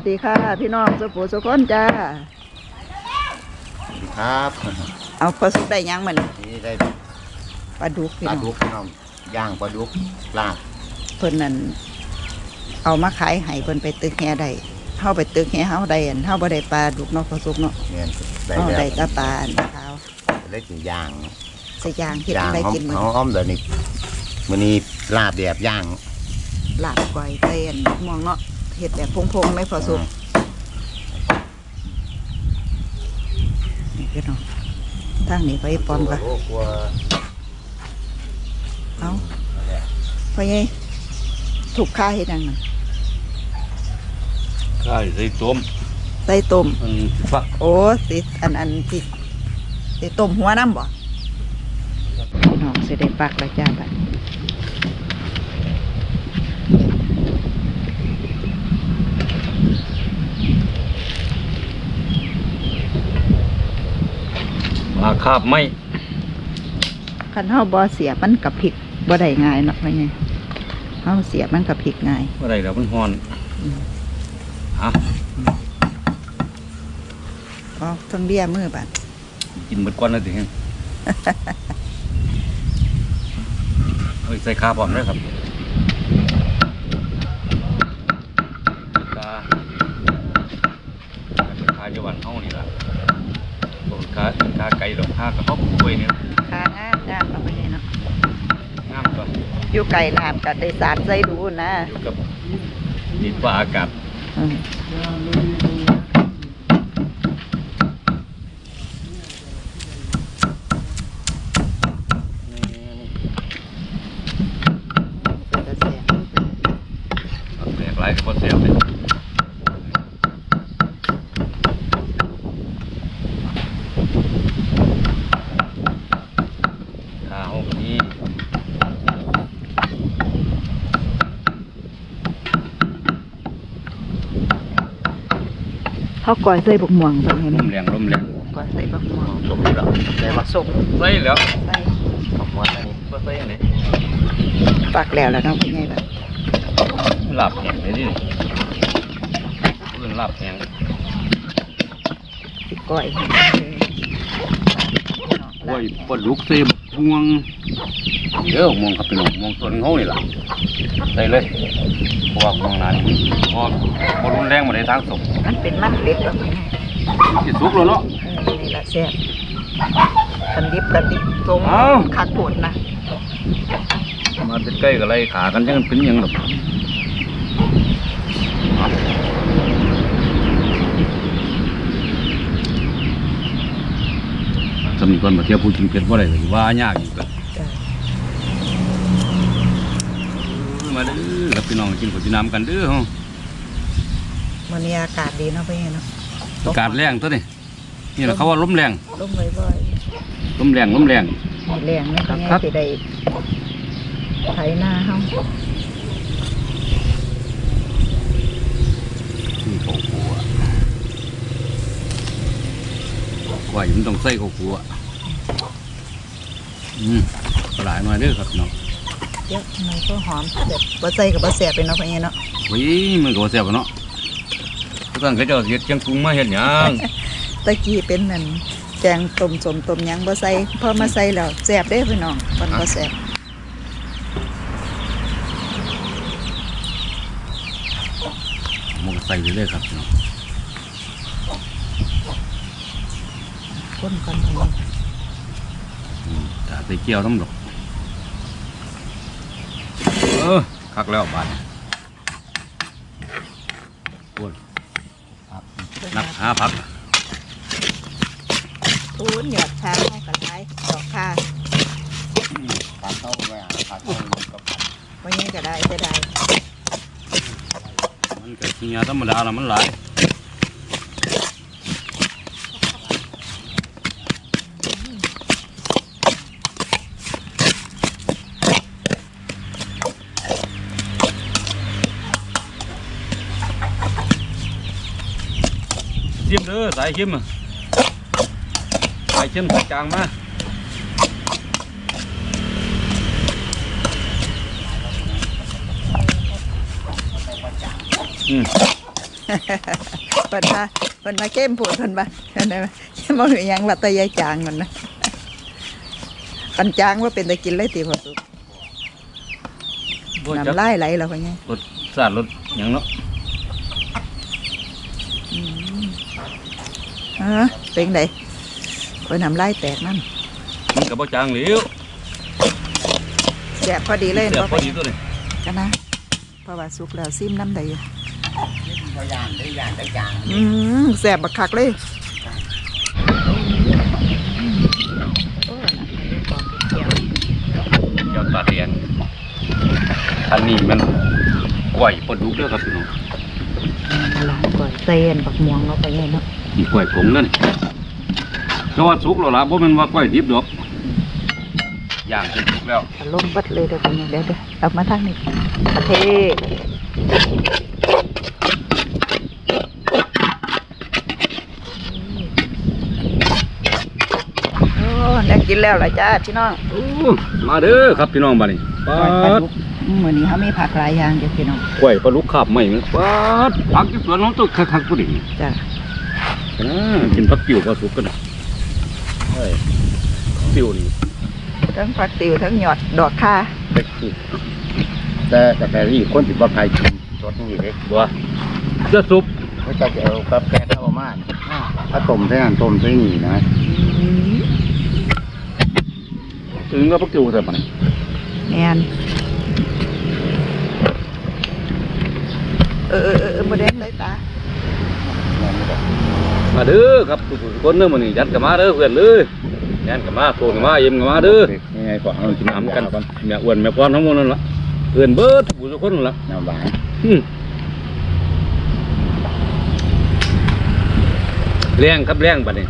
วัสดีค่ะ พี่น้องสุภูสุคนจ้าครับเอาพอสุกได้หยังมันนี่ได้ปลาดุกพี่ปลาน้องดุกพี่น้องย่างปลาดุกลาบเพิ่นนั่นเอามาขายให้เพิ่นไปตึกแฮได้เฮาไปตึกแฮเฮาได้อันเฮาบ่ได้ปลาดุกเนาะพอสุกเนาะเงินได้เฮาแล้วได้แตะปลาอันขาวได้กินย่างใส่ยางเฮ็ดย่างได้หอมกินมื้อหอมๆเดี๋ยวนี้มื้อนี้ลาบแบบย่างลาบก้อยเต้นม่วงเนาะ เฮ็ดแบบพงๆเลยพอสุกนี่พี่น้องทางนี้ไปปอมกะโกลัวเอาพ่อใหญ่ถูกค่าเฮ็ดหยังนั่นข้าวใส่ต้มใส่ต้มมันฟักโอ้สิอันอันที่สิต้มหัวน้ำบ่พี่น้องสิได้ปักแล้วจ้าบัด มาคาบไม่คันเฮาบ่เสียบมันกับพริกบ่ได้ง่ายเนาะว่าไงเฮาเสียบมันกับพริกง่ายเมื่อไรแล้วมันฮ้อนอืมฮะอ๋อต้องเลียมือบัดกินหมดก้อนแล้วถึงเฮ้ยใส่ข้าวพร้อมด้วยครับกาคาจะหวันห้องนี่ล่ะ ผมคาคาไก่ดอกคากระเพาะกล้วยเนี่ยคางามงามเนาะว่าไงเนาะงามตัวอยู่ไกลน้ำก็ได้สารใส่ดูนะอยู่กับดินฟ้าอากาศ อืมเป็นตาแซ่บ แตกหลายกับบ่เสียบเลยข้าวนี้ เฮาก้อยใส่บักม่วงเป็นไงลนี่มแรงลมแรงก้อยใส่บักม่วงสมแล้วได้ปะสมใส่แล้วใส่ขอบคุณอันนี้บ่ใส่อันไหนปักแล้วแล้วเนาะเป็นไงล่ะลาบแห้งเลยดิเพื่อนลาบแห้งสิก้อยกล้วยปลาดุกเสียบพวงเด้อมองครับพี่น้องมองต้นเฮานี่ล่ะใส่เลย เพราะว่ามองหนานี่บ่บ่รุนแรงบ่ได้ทางศพมันเป็นมันเล็กแล้วเป็นไงสิสุกแล้วเนาะเออนี่ละแซ่บกันดิบกันดิบทรงเอ้าขาดผลนะมาใกล้ๆก็ไล่ขากันจังเป็นหยังดอกสำนีก่อนมาเที่ยวพูดกินเผ็ดว่าไรว่ายากอยู่กัน จ้ะ มาเด้อครับพี่น้องกินข้าวจีน้ำกันเด้อเฮามันนี้อากาศดีเนาะเป็นไงเนาะอากาศแรงตัวนี้นี่แหละเขาว่าลมแรงลมบ่อยลมแรงลมแรงๆมีแรงนะเป็นไงครับสิได้ไถหน้าเฮาที่เขาขัวกว่ามันต้องใส่เขาขัวอืมหลายหน่อยเด้อครับพี่น้อง เดี๋ยวทำไมก็หอมแบบบ่ใส่กับบ่แซ่บไปเนาะเป็นไงเนาะเฮ้ยมันก็บ่แซ่บอะเนาะทุกท่านก็จะเฮ็ดเชียงกรุงมาเฮ็ดหยังตะกี้เป็นนั่นแกงต้มสมต้มหยังบ่ใส่พอมาใส่แล้วแซ่บเด้พี่น้องมันบ่แซ่บมันก็ใส่ไปเลยครับพี่น้องคนก่อนเพิ่นอืมถ้าใส่เกี๊ยวน้ำดอกเออคักแล้วบาดนี้โอ้ยนักหาผักทูนหยอดชาเฮาก็หลายดอกค่ะปลาเต้าไว้อะปลาเต้ากับผัดบ่ยังก็ได้จะได้มันก็สิยาธรรมดาละมันหลาย ชิมเด้อสายชิมอะสายชิมสักจางมาอืมเพิ่นว่าเพิ่นมาเข้มโพดเพิ่นว่าเห็นไหมบ่รู้หยังว่าแตะยายจางมันนะปันจางว่าเป็นตะกินเลยติพอสุกบ่จักน้ำลายไหลแล้วพ่อไงรสชาติรสหยังเนาะ เออเป็นไดโอ้ยน้ำลายแตกนั่นมันก็บ่จางเหลวแซ่บพอดีเลยแซ่บบ่พไปอดีตัวนี้กันนะเพราะว่าสุกแล้วซิมน้ำใดอยู่ก็ย่างได้ย่างได้จางอืมแซ่บบักคักเลยโอ้น่ะเกี่ยวเจ้าตาแดงอันนี้มันกล้วยปลาดุกเด้อครับพี่น้อง ลองก่อนเต้นบักม่วงเนาะไปไงเนาะนี่กล้วยผงนั่นแต่ว่าสุกแล้วล่ะบ่แม่นว่ากล้วยดิบดอกย่างจนสุกแล้วอารมณ์บัดเลยเดี๋ยวไปไงเดี๋ยวเดี๋ยวเอามาทางนี้ประเทศโอ้ได้กินแล้วล่ะจ้าพี่น้องโอ้มาเด้อครับพี่น้องบัดนี้ปาปลาด ดุกมื้อนี้เขามีผักหลายอย่างจ้ะพี่น้องกล้วยปลาดุกขาบใหม่มันปาดผักที่สวนของตัวคักๆตัวนี้จ้ะนะกินผักติ๋วก็สุกกันนะเฮ้ยติ๋วนี่ทั้งผักติวทั้งหยอดดอกค่าเป็ดคือแต่แต่แต่นี่คนสิบ่ใครกินสดนี่เด้บัวเสื้อซุปเขาจะเอากับแกงข้าวมานถ้าต้มใส่นั่นต้มใส่นี่นะถึงก็ผักติ๋วใส่มานี่แมน เออเออเออเออมาแดงเลยตานั่นนี่แหละมาเด้อครับทุกคนเด้อมื้อนี้ยัดกันมาเด้อเพื่อนเลยยันกันมาโทรกันมาเอ็มกันมาเด้อยังไงก็เอากินน้ำกันแม่อ้วนแม่ป้อนทั้งหมดนั่นล่ะเพื่อนเบิดทุกคนนั่นล่ะน้ำหวานอืมแรงครับแรงบัดนี้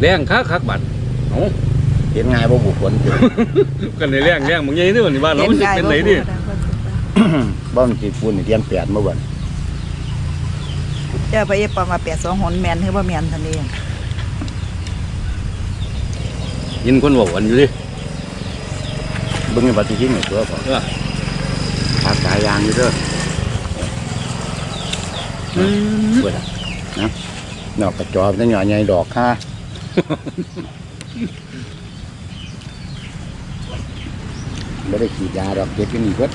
แรงคักคักบัดเอ้าเห็นง่ายบ่บุคคลคือกันในแรงแรงบางอย่างนี่วันนี้บ้านเรามันสิเป็นไหนดิ บ่มันสิปุ่นนี่เตรียมแปดมาบ่นเจ้าไปเย็บปอมาแปดสองหนแมนหรือว่าแมนทันเองยินคนบอกวันอยู่ดิเบิ่งในปฏิทินนี่ตัวก่อนเออผักสายยางอยู่เด้ออืมเบิดอะนะนอกกระจอบแต่หน่อใหญ่ดอกค่ะไม่ได้ฉีดยาดอกเก็บที่นี่เบิด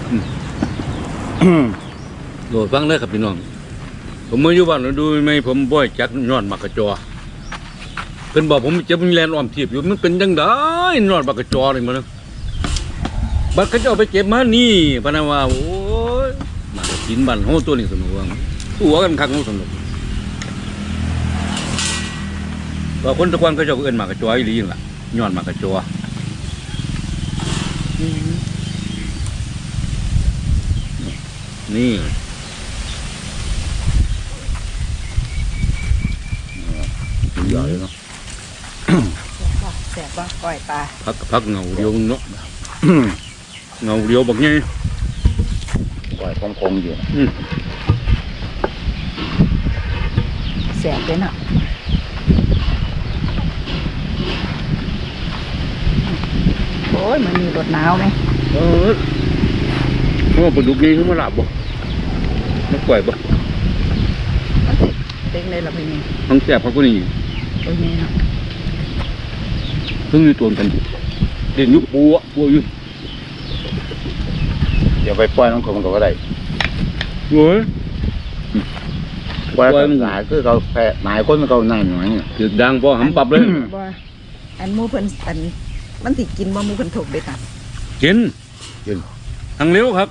โหลดฟังเด้อครับพี่น้อง ผมเมาออยู่บ้านแล้วดูไหมผมบ่อยจักยอดมากระจอเพิ่นบอกผมจะมีแลนอ้อมทีบอยู่มันเป็นจังไดยอดมากระจอนี่มันนะบัดเขาเจ้าไปเก็บมานี่พนะว่าโอ้ยมากินบ้านเฮตัวนี้สนุกว่าตัวกันคักเฮาสนุกว่าคนตะกวันเขาจ้าก็เอิ้นมากระจออีหลีนั่นล่ะยอดมากระจอ นี่กินหยอดเลยเนาะแสบว่าก้อยปลาพักพักเงาเดียวเนาะเงาเดียวบักไงปล่อยคงๆอยู่อืมแสบเลยเนาะโอ้ยมันมีรถหนาวไหมเออเพราะว่าปลาดุกนี่เขามาหลับบ่ ไม่ปล่อยบ่มันสิเต็งเลยละพี่นี่ทั้งแสบเขาก็นี่โอ้ยนี่เนาะเพิ่งอยู่ตัวกันเด่นอยุบปัวปัวอยู่เดี๋ยวไปปล่อยน้องคงก็ได้โอ้ยปล่อยปล่อยมันหลายคือเขาแพ้หลายคนเขานั่นหน่อยเนี่ยถือดังพอหำปรับเลยว่าอันหมูเพิ่นอันมันสิกินบ่หมูเพิ่นถกเด็ดอะกินกินทางเลี้ยวครับ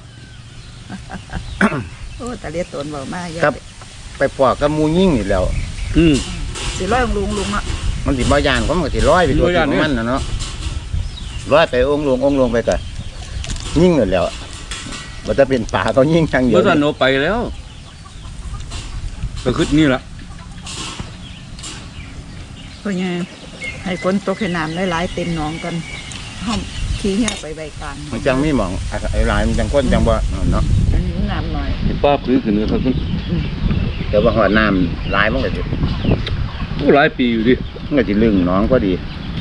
โอ้แต่เลียตนเบามาเยอะครับ ไปปอกกับหมูยิ่งนี่แหล้ว อืม สิร้อยลุงลุงเนาะมันสิบ่ยานผมก็สิร้อยไปตัวบ่ย้าน ที่เนี่ยมันน่ะเนาะร้อยไปองค์ลงองค์ลงไปก่อนยิ่งเลยแหล้วมันจะเป็นป่าเขายิ่งทางเดียเมื่วอสันโนไปแล้วก็คือนี่แหละเพิ่นยังให้ฝนตกให้น้ำหลายๆเต็มหนองกันห้อมขี้เหี้ยไปใบกลางมันจังมีหมองไอ้หลายมันจังก้นจังบ่เนาะอั นนี้น้ำหน่อยป้าพื้นขึ้นเลยครับคุณแต่ว่าหอดน้ำหลายมันก็สิโอ้หลายปีอยู่ดิมันก็สิลึงหน้องก็ดี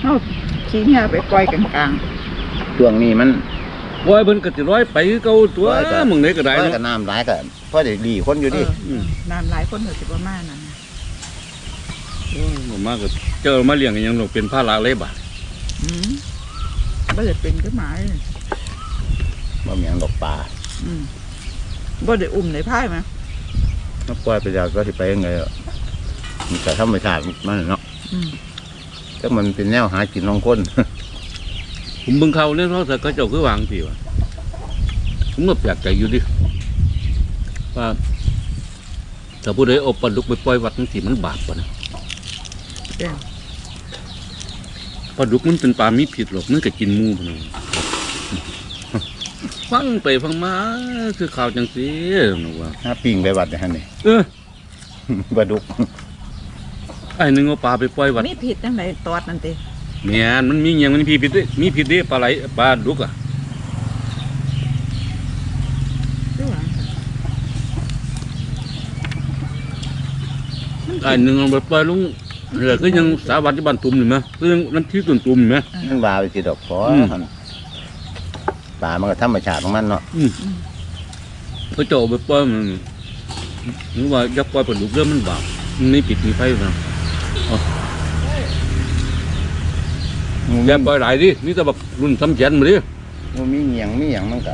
เฮาขี้เหี้ยไปปล่อยกลางช่วงนี้มันว่าเพิ่นก็สิร้อยไปคือเก่าตัวร้อยก็มึงได้ก็ได้เพราะเนาะกับน้ำหลายก็เพราะได้ดีคนอยู่ดิเอออืมน้ำหลายคนก็สิบ่มานั่นน่ะโอ้ยบ่มาก็เจอมาเลี้ยงกันยังหนกเป็นภาระเลยบาดอืมบ่ได้เป็นก็หมายบ่มีหยังดอกปลาอืม บ่ได้อุ้มในพายมั้ยถ้าปล่อยไปแล้วก็สิไปยังไงอะมันก็ธรรมชาติมันเนาะอืมถ้ามันเป็นแนวหากินของคน ผมเบิ่งเขาเนี่ยเขาแต่ก็เจ้าคือวางสิวะผมก็แปลกใจอยู่ดิว่าถ้าผู้ใดเอาปลาดุกไปปล่อยวัดนั่นสิมันบาปปะนะแจ้งปลาดุกมันเป็นปลามีผิดหรอกมันก็กินหมูพะนัน ฟังไปฟังมาคือข่าวจังสิหนูว่าถ้าปิ้งไปวัดอย่างนี้เออปลาดุกไอ้หนึ่งเอาปลาไปปล่อยวัดมีผิดจังไดตอดนั่นติแม่นมันมีอย่างมันมีผิดด้วยมีผิดด้วยปลาไหลปลาดุกอะคือว่าไอ้หนึ่งเอาไปปล่อยลุงเหลือก็ยังสาวัดที่บ้านตุ่มอยู่ไหมก็ยังน้ำที่ตุ่มตุ่มอยู่ไหมมันว่าไปสิดอกพออืมหั่น ปลามันก็ธรรมชาติของมันเนาะเขาเจาะไปปล่อยมันหรือว่าจะปล่อยปลาดุกเรื่องมันบาปมันไม่ผิดมีไฟนะอย่าปล่อยหลายดินี่แต่แบบรุ่นซ้ำแขนมาดิมันมีเหียงมีหยังมันก็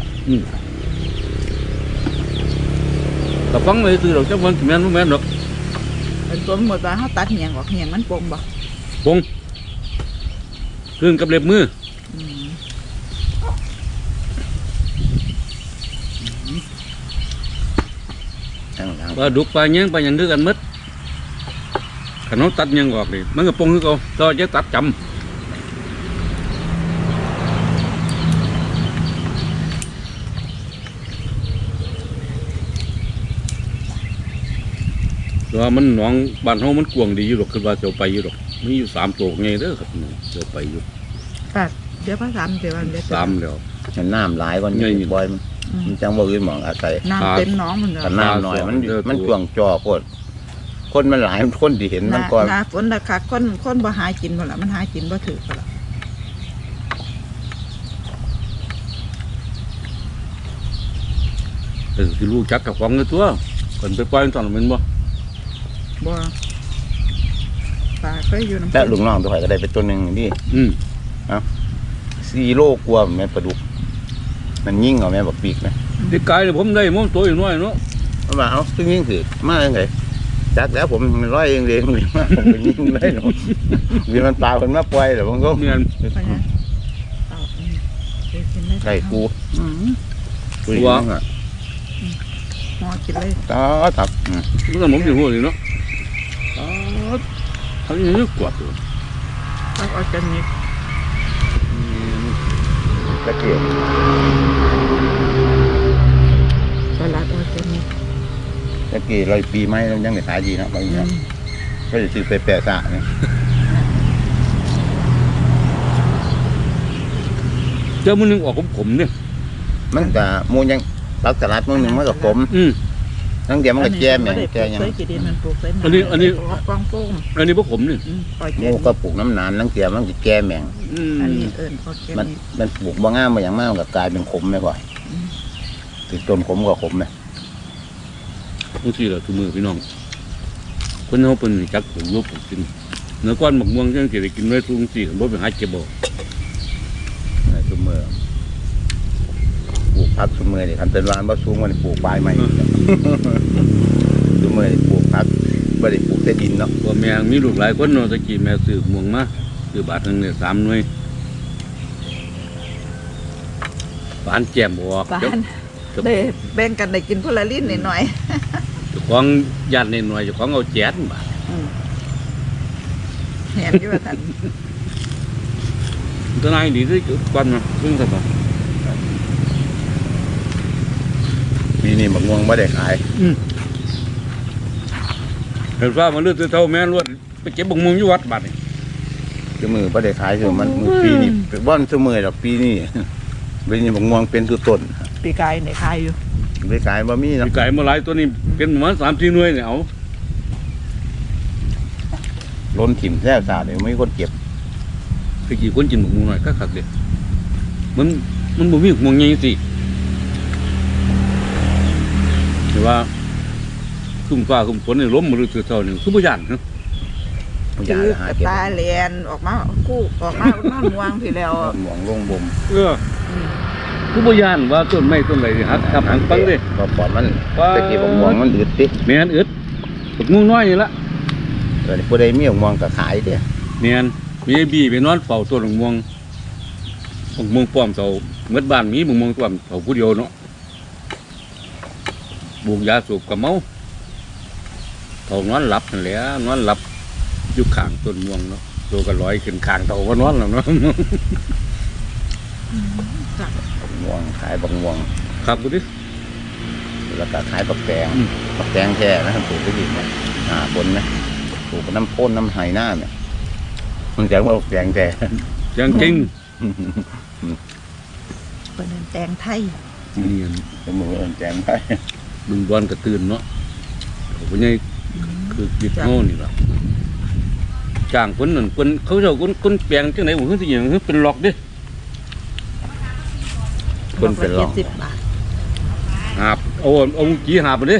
แต่ฟังเลยคือเราจะมันแม่นบ่แม่นหรอกเป็นสมมติว่าเฮาตัดเหียงออกเหียงมันปงบ่ปงเครื่องกับเล็บมือ ทางหลังปลาดุกปลาเงี้ยงปลาหยังคือกันหมดขนมตัดหยังออกเลยมันก็ปงคือเขาก็จะตัดจำแต่ว่ามันหนองบ้านเฮามันกวางดีอยู่หรอกคือว่าจะเอาไปอยู่หรอกมีอยู่สามตัวไงเด้อครับจะเอาไปอยู่ปาดเดี๋ยวพระสามเดี๋ยววันเดี๋ยว สามแล้ว มันน้ำหลายกว่าใหญ่นี้นี่บ่อยมันอืมมันจังบ่อื่นหมองอาศัยน้ำเต็มหน้องมันเด้แต่อน้ำหน่อยมันเออมันตัวช่วงจอโคตรคนมันหลายคนที่เห็นมันก่อน หน้าฝนราคาคนคนบ่หากินบ่ล่ะมันหากินบ่ถือบ่ล่ะแต่ที่รู้จักกับของในตัวคนไปปล่อยตอนนั้นแมันบ่บ่ปลาเคยอยู่น้ำและลุงน้องตัวข่อยก็ได้ไปตัวหนึ่งนี่อืมสี่โลกว่าแม่นปลาดุก มันยิ่งเอาแม่บักปีกไหมที่กายเนี่ยผมได้ผมตัวอยู่น้อยเนาะมันว่าเอาซึ่งยิ่งถือมาจังไงจักแล้วผมมันร้อยเองเลยมันมาผมก็ยิ่งได้เนาะมีมันปลาคนมาปล่อยแต่ผมก็เมียนไปนะเอาอืมเดี๋ยวกินได้ไก่กูอืมกูยิ่งอะหอกินเลยต่อตับอืมมันก็ผมอยู่หัวนี่เนาะอ๋อเขาอย่างนี้กวาดอยู่ผักออร์แกนิกตะเกียบ ตะเกียบร้อยปีไหมแล้วยังได้ขายดีเนาะบางออืย่างมก็จะซื้อไปแปะสะเนี่ยเจ้ามือหนึงออกขมๆเนี่ยมันก็หมูยังปักตลาดมื้อหนึงมันก็ขมอืมทั้งเดียวมันก็แจ่มอย่างแจ่ยังเคยกินดินมันปลูกใส่อันนี้อันนี้กองโป้งอันนี้พวกขมนี่อืมออร์หแกมูนิกก็ปลูกน้ำนานทั้งเดียวมันก็แจ่มอย่างอืมอันนี้เอิญออร์แกมันนิกมันปลูกบ่งามมาอย่างมากมันก็กลายเป็นขมไม่พอติดต้นขมก็ขมไหม บางทีเราทุกมือพี่น้องคนเขาเป็นจักปลูกรูปปลูกกินเนื้อก้อนหมกม่วงจังสิได้กินไว้ทุกสี่บ่ไปหาเก็บบ่ในซุมือปลูกพักซุมือนี่คันเป็นร้านบ่สูงมันปลูกใบไม้ซุมือนี่ปลูกพักบ่ได้ปลูกแต่ดินเนาะพ่อแม่มีลูกหลายคนเนาะตะกี้แม่ซื้อม่วงมาซื้อบาทหนึงเนี่ยสามหน่วยปานแจ่มบ่อกปาน ได้แบ่งกันได้กินพละลิ้นนิดหน่อยเจ้าของญาติหน่อยๆเจ้าของเอาแจนบาทอืมเห็นอยู่ว่าท่านตัวนายดีที่จุดก้อนมาซึ่งสบายนี่นี่มะม่วงบ่ได้ขายเห็นว่ามันเลือดเท่าแม่นรวดไปเก็บบังม่วงอยู่วัดบาดนี่ซุมือบ่ได้ขายคือมันมือปีนี้บ่อนซุมือดอกปีนี้เป็นมะม่วงเป็นตัวต้น ปีกายในขายอยู่ไปขายบ่มีเนาะมีไก่มาหลายตัวนี้เป็นประมาณสามสี่หน่วยเนี่ยเอาล้นถิ่มแท้ซาเลยไม่มีคนเก็บคือกี่คนกินบักม่วงหน่อยก็ขักเดียมันมันบ่มีหมองใหญ่สิหรือว่าคุ้มฟ้าคุ้มฝนนี่ล้มมือถือเท่านี่คือบ่ย่านเนาะยาคืละอหากระเก็บตายเรียนออกมากู้ออกมานอนวางพี่แล้ว หมองลงบ่ม เออ คือบ่ย่านว่าต้นไม้ต้นไหนสิหักทับหังปังเด้พอปอดมันว่าตะกี้ผมมองมันอืดติแม่นอึดบักงูน้อยนี่ละเออผู้ใดมีมองก็ขายเด้แม่นมีไอ้บีไปนอนเฝ้าต้นมะม่วงมะม่วงป้อมเสาเมื่อบ้านมีมะม่วงป้อมเสาผู้เดียวเนาะบูกยาสูบกับเมาเขานอนหลับนั่นแหละนอนหลับอยู่ข้างต้นม่วงเนาะตัวก็ลอยขึ้นข้างเต่าก็นอนแล้วเนาะบัก ม่วงขายบักม่วงครับกูดิ แล้วก็ขายบักแตงอืม บักแตงแท้นะครับปลูกได้ดีไหมหาผลไหมปลูกน้ำพ่นน้ำไหหน้าเนี่ยมันจะว่าบักแตงแท้ยังจริงเป็นแตงไทยนี่อันเป็นมือเอินแตงไปบึงบอลกระตื่นเนาะผู้ใหญ่คือจิตโง่นี่ล่ะจ้างคนนั่นคนเขาเจ้าคนคนแปลงจังไหนผมคือสิอย่างคือเป็นหลอกเด้ คนเป็นหลอกจ็ดสิบบาทหาบเอาเอากี่หาบไปเด้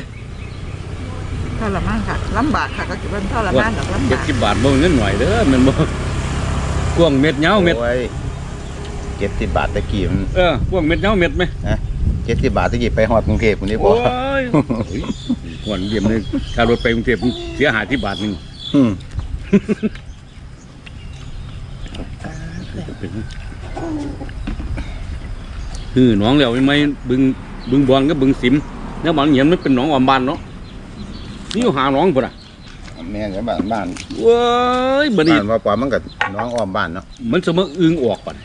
ทรมานค่ะลำบากค่ะก็จะเป็นทรมานดอกลำเจ็ดบากสิบบาทบ่เงินหน่อยเด้อแมันบ่กวางเม็ดเหงาเม็ดโอ้ยเจ็ดสิบบาทตะกี้มันเออกวางเม็ดเหงาเม็ดไหมเจ็ดสิบบาทตะกี้ไปฮอดกรุงเทพคนนี้บโอ้อกยโอ้ยหวนเยี่ยมเลยถ้ารถไปกรุงเทพเสียหายที่บาทหนึงอืม คือหนองแล้วไม่ไหมบึงบึงบอลกับบึงสิมแล้วบางเหยียมมันเป็นหนองออมบ้านเนาะนี่อยู่หาหนองพุ่นอะแม่นบ้านบ้านเว้ยบัดนี้บ้านว่าปอมันกับน้องอ้อมบ้านเนาะมันสมออึงออกปัด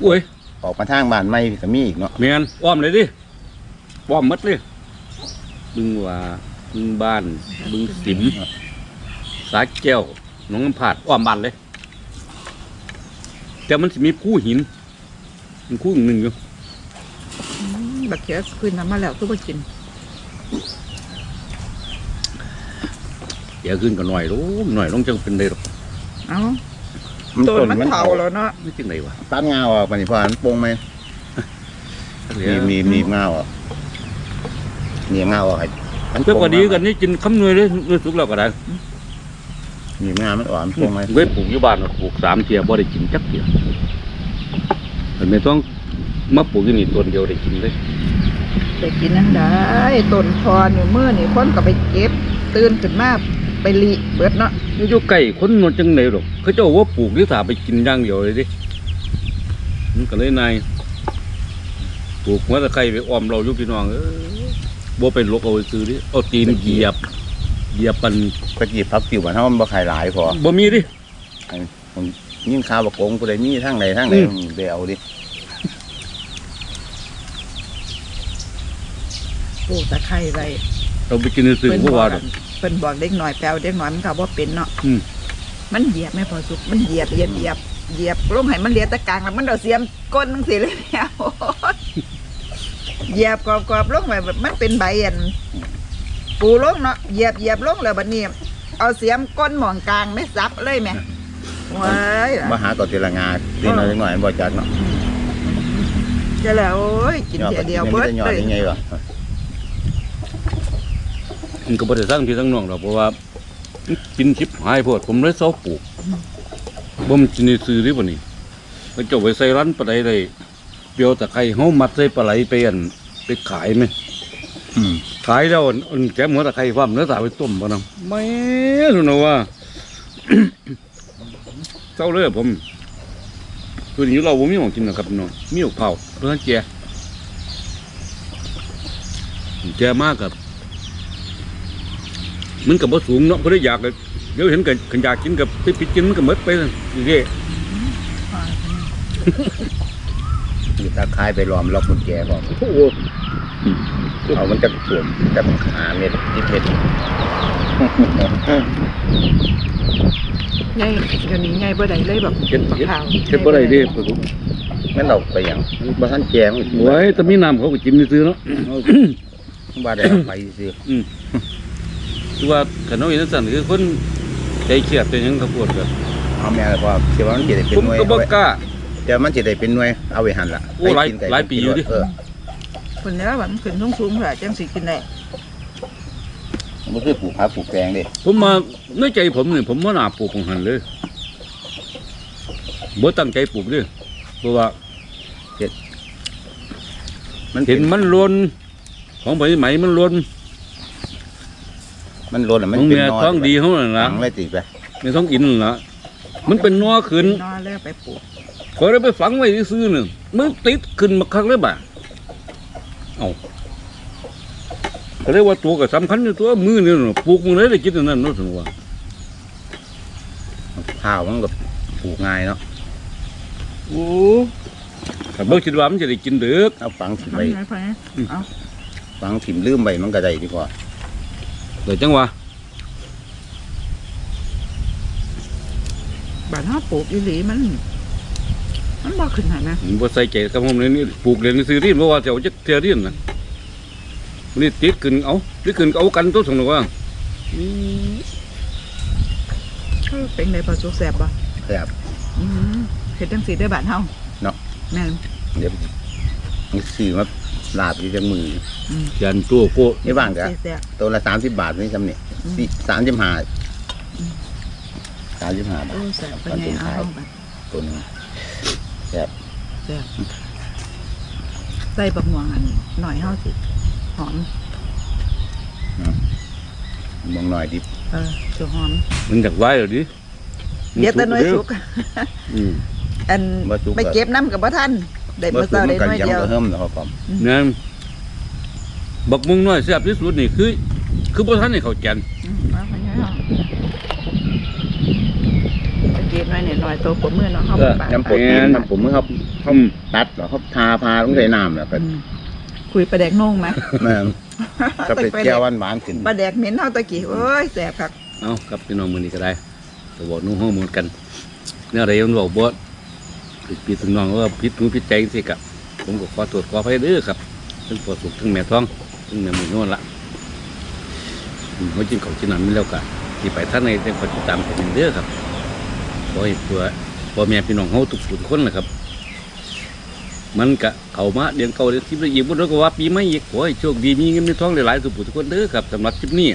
โอ้ยออกมาทางบ้านไม่ก็มีอีกเนาะแมนอ้อมเลยดิอ้อมหมัดเลยบึงว่าบึงบ้าน บึงสิมสาแก้วหนองน้ำผาดอ้อมบ้านเลย แต่มันจะมีคู่หิน มันคู่หนึ่งอยู่บักเขียคืนน้ำมาแล้วทุกคนกิน เดี๋ยวขึ้นก็หน่อยลงหน่อยลงจังเป็นได้หรอกเอ้าต้นมันเผาแล้วเนาะไม่จังไดวะตัดงาออกปานนี้พอหันปงไหมมีมีมีงาออกมีงาออกให้มันเพื่อพอดีกันนี่กินคำนวยเลยรู้สึกแล้วก็ได้มีงามันอ่อนปงไหมเว้ยปลูกอยู่บ้านน่ะปลูกสามเทียบ่ได้กินจักเทียมัน ไม่ต้องมาปลูกอยู่นี่ต้นเดียวได้กินเลยไปกินนั่นได้ต้นพอนี่มือนี่คนก็ไปเก็บ ตื่นขึ้นมาไปลีเบิดเนาะอยู่ใกล้คนนวลจังไหนหรอกเขาเจ้าว่าปลูกหรือถาไปกินอย่างเดียวเลยดิมันก็เลยนายปลูกหัวตะไคร้ไปอ้อมเราอยู่พี่น้องเออบ่ไปลกเอาไปซื้อดิเอาตีนเหยียบเหยียบปันตะกี้พักติวบ้านเฮามันบ่ขายหลายพอบ่มีดิ ยิ่งข้าวบักโกงผู้ใดมีทางใดทางใดอืมไปเอาดิปลูกตะไคร้ไว้เราไปกินซื้อเพิ่นบ่บอว่ากดอกเพิ่นบอกเด็กหน่อยแปลวเด็กหน่อยมันก็บ่เป็นเนาะอืมมันเหยียบไม่พอสุกมันเหยียบเหยียบเหยียบเหยียบลงให้มันเหลียตะกลางแล้วมันเอาเสียมก้นจังซี่เลยเนี่ยโอ้ยเหยียบกรอบๆลงไปแบบมันเป็นใบอันปูลงเนาะเหยียบเหยียบลงแล้วบัดนี้เอาเสียมก้นหมองกลางไม่ซับเลยแหม่ ว้ายมาหาต่อทีละงาตีน้อยหน่อยบ่จักเนาะจะแล้วโอ้ยกินยอดเดียวเดียวมันเบิดจะยอดเลยยังไงวะมันก็บ่ได้สร้างพี่ทั้งน้องหรอกเพราะว่ามันกินชิบหายโพดผมเลยเซาปลูกบ่มันกินซื้อดิบ่นี่เขาเจ้าไปใส่ร้านปลาไหลได้เปียวตะไคร้เฮามัดใส่ปลาไหลไปอันไปขายไหมอืมขายแล้วอันแกมหัวตะไคร้ความเนื้อสาวไปต้มบ่นำไม่รู้นะว่า เจ้าเลยอะผมคือนี้เราบ่มีของกินนะครับพี่น้องมีอยู่เผาเพื่อนแจแจมากกับมันกับบ่สูงเนาะบ่ได้อยากเลยเดี๋ยวเห็นกันขันอยากกินกับไปปิดกินมันก็หมดไปนั่นนี่เด้มีตาคายไปล้อมล็อกกุญแจบอกโอ้โหเอามันจะสวมจะหาเม็ดจิบเม็ด ใหญ่เดี๋ยวนี้ใหญ่บ่ได้เลยแบบเห็นบักเห็นขาวเห็นบ่ได้เด้ผมงั้นเราไปอย่างบ้านแจงโอ้ยแต่มีน้ำเขาก็กินซื้อๆเนาะบ้านได้เอาไปซื้อคือว่าขันเอาอย่างนั้นสั่นคือคนใจเครียดเป็นหยังเขาปวดกันเอาแม่เลยพอเชื่อว่ามันจะได้เป็นผมหน่วยก็บ่เอาไว้กล้าเดี๋ยวมันจะได้เป็นหน่วยเอาไว้หันละโอ้หลายไปกินไก่หลายปีอยู่ดิเออคนแล้วว่ามันขึ้นสูงๆเพื่อจังสิกินได้ มันคือปลูกผักปลูกแกงเดิผมมาในใจผมนี่ผมว่าน่าปลูกของหันเลยบ่ตั้งใจปลูกเด้อเพราะว่ามันเห็นมันล้นของใบไหมมันล้นมันโลนอะขมันองเป็นแม่นอท้องดีเขานั่นหล่ะลังเลยติดไปแม่ท้องอินนั่นล่ะมันเป็นนอขึ้นนอนแล้วไปปลูกขอได้ไปฝังไว้ซื่อๆหนึ่งมันติดขึ้นมาครั้งเลยบ่าเอา เขาเรียกว่าตัวก็สำคัญอยู่ตัวมือนี่น่ะปลูกมือไหนได้กินอันนั้นเนาะถึงว่าข้าวมันก็ปลูกง่ายเนาะโอ้แต่เบิ่งคิดว่ามันจะได้กินเด้อเอาฝังถิ่มทำไว้ไงพอนะฝังถิ่มลืมไว้มันก็ได้ดีกว่าเดี๋ยวจังหวะบ้านเฮาปลูกอีหลีมัน มันบ่ขึ้นหั่นนะผมบ่ใส่ใจกับผมเลยนี่ปลูกเลยนี่ซื้อที่เพราะว่าจะเอาจักเทียเรียนนะมั นนี่ติดขึ้นเอาติดขึ้นก็เอากันตัวสงหนว่าเออเป็นไดพอสุกแซ่บบ่แซ่บอืมเฮ็ดจังซี่ได้บ้านเฮาเนาะแม่นเดี๋ยวมันซื้อมาลาบอยู่จังมืออืมยันตัวโกนี่บ้างจ้ะแซ่บตัวละสามสิบบาทนี่จำเนี่ยอืมสามสิบห้าอืมสามสิบห้าบาโอ้ทแซ่บเป็นไงเอาเฮาบัดตัวหนึงแซ่บใส่บักม่วงอันหน่อยเฮาสิ หอมมองหน่อยดิบเออจะหอม มันอยากไว้เหรอดิเดี๋ยวแต่หน่วยสุกอืมอันบ่สุกไปเก็บน้ำกับบ่ทันได้เมื่เมื่ออคืเช้านมัได้นกันหน่วยยังเดียวบ่เฮิมนะครับผมนั่นบักมุงน้อยแซ่บที่สุดนี่คือ คือบ่ทันให้เขาแกนอืมเอาไปให้เฮาไปเก็บหน่อยเนี่ยหน่อยตัวผมมือเนาะเฮาบ่ปาดน้ำปลดนี่น้ำผมมือเขาเขาอืมตัดแล้วเขาทาพาต้องใส่น้ำแล้วก็อืม คุยปลาแดกน่งไหมแม่นก็ไปเจียวหวานๆขึ้นปลาแดกเหม็นเฮาตะกี้โอ้ยแสบคักเอากับพี่น้องมื้อนี้ก็ได้ก็บอกนุ่งห้องเหมือนกันเนี่ยอะไรมันบอกบ่ผิดพี่ถึงน้องว่าผิดหูผิดใจจังซี่กับผมก็ขอตรวจขออภัยเด้อครับทั้งปวดสุขทั้งแม่ท้องทั้งแม่หมูนวลละอืมเขากินเขาวกินน้ำนี่แล้วกันที่ไปท่านในจังหวัดติดตามผมเด้อครับขอให้ตัวพ่อแม่พี่น้องเฮาทุกผู้ทุกคนนะครับ มันกะเข้ามาเดือนเก่าเดือนที่ละอีกบ่รู้ก็ว่าปีใหม่อีกขอให้โชคดีมีเงินมีทองหลายๆทุกผู้ทุกคนเด้อครับสำหรับคลิปนี้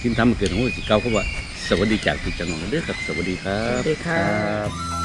ที่ทำให้เกิดของสิเก่าเขาว่าสวัสดีจากพี่จังหวัดเด้อครับ สวัสดีครัสวับสดีค่ะครับ